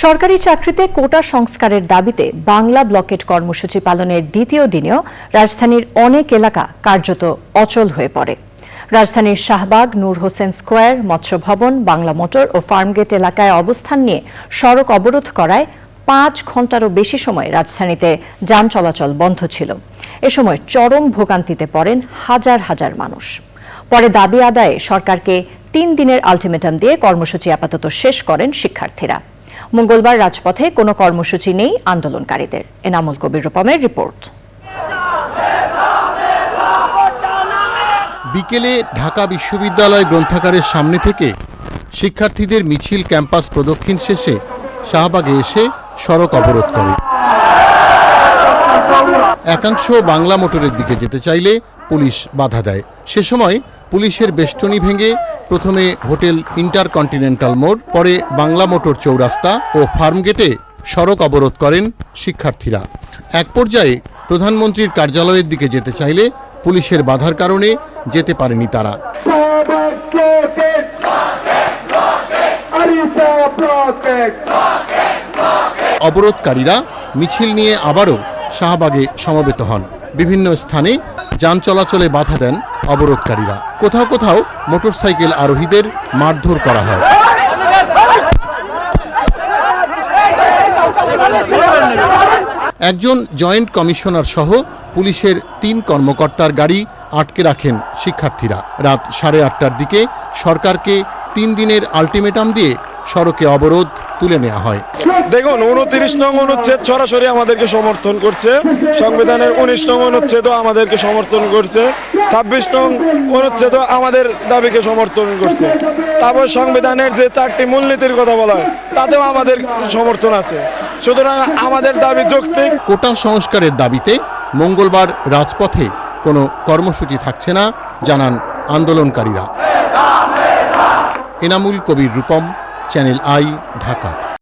সরকারি চাকরিতে কোটা সংস্কারের দাবিতে বাংলা ব্লকেট কর্মসূচি পালনের দ্বিতীয় দিনেও রাজধানীর অনেক এলাকা কার্যত অচল হয়ে পড়ে। রাজধানীর শাহবাগ, নূর হোসেন স্কোয়ার মৎস্য ভবন বাংলা মোটর ও ফার্মগেট এলাকায় অবস্থান নিয়ে সড়ক অবরোধ করায় পাঁচ ঘন্টারও বেশি সময় রাজধানীতে যান চলাচল বন্ধ ছিল। এ সময় চরম ভোগান্তিতে পড়েন হাজার হাজার মানুষ। পরে দাবি আদায়ে সরকারকে তিন দিনের আলটিমেটাম দিয়ে কর্মসূচি আপাতত শেষ করেন শিক্ষার্থীরা। মঙ্গলবার রাজপথে কোনো কর্মসূচি নেই আন্দোলনকারীদের। এনামুল কবির রূপমের রিপোর্ট। বিকেলে ঢাকা বিশ্ববিদ্যালয় গ্রন্থাগারের সামনে থেকে শিক্ষার্থীদের মিছিল ক্যাম্পাস প্রদক্ষিণ শেষে শাহবাগে এসে সড়ক অবরোধ করে। একাংশ বাংলা মোটরের দিকে যেতে চাইলে পুলিশ বাধা দেয় সে সময় পুলিশের বেষ্টনী ভেঙে প্রথমে হোটেল ইন্টারকন্টিনেন্টাল মোড়, পরে বাংলা মোটর চৌরাস্তা ও ফার্মগেটে সড়ক অবরোধ করেন শিক্ষার্থীরা এক পর্যায়ে প্রধানমন্ত্রীর কার্যালয়ের দিকে যেতে চাইলে পুলিশের বাধার কারণে যেতে পারেনি তারা! অবরোধকারীরা মিছিল নিয়ে আবারও শাহবাগে সমবেত হন। বিভিন্ন স্থানে যান চলাচলে বাধা দেন অবরোধকারীরা। কোথাও কোথাও মোটরসাইকেল আরোহীদের মারধর করা হয়। একজন জয়েন্ট কমিশনার সহ পুলিশের তিন কর্মকর্তার গাড়ি আটকে রাখেন শিক্ষার্থীরা। রাত সাড়ে আটটার দিকে সরকারকে তিন দিনের আলটিমেটাম দিয়ে সড়কে অবরোধ তুলে নেওয়া হয়। দেখুন উনত্রিশ নং অনুচ্ছেদ সরাসরি আমাদেরকে সমর্থন করছে। সংবিধানের উনিশ নং অনুচ্ছেদও আমাদেরকে সমর্থন করছে। ছাব্বিশ নং অনুচ্ছেদও আমাদের দাবিকে সমর্থন করছে। তারপর সংবিধানের যে চারটি মূলনীতির কথা বলা হয় তাতেও আমাদের সমর্থন আছে। সুতরাং আমাদের দাবি যৌক্তিক। কোটা সংস্কারের দাবিতে মঙ্গলবার রাজপথে কোনো কর্মসূচি থাকছে না জানান আন্দোলনকারীরা। Enamul Kabir Rupam channel I Dhaka.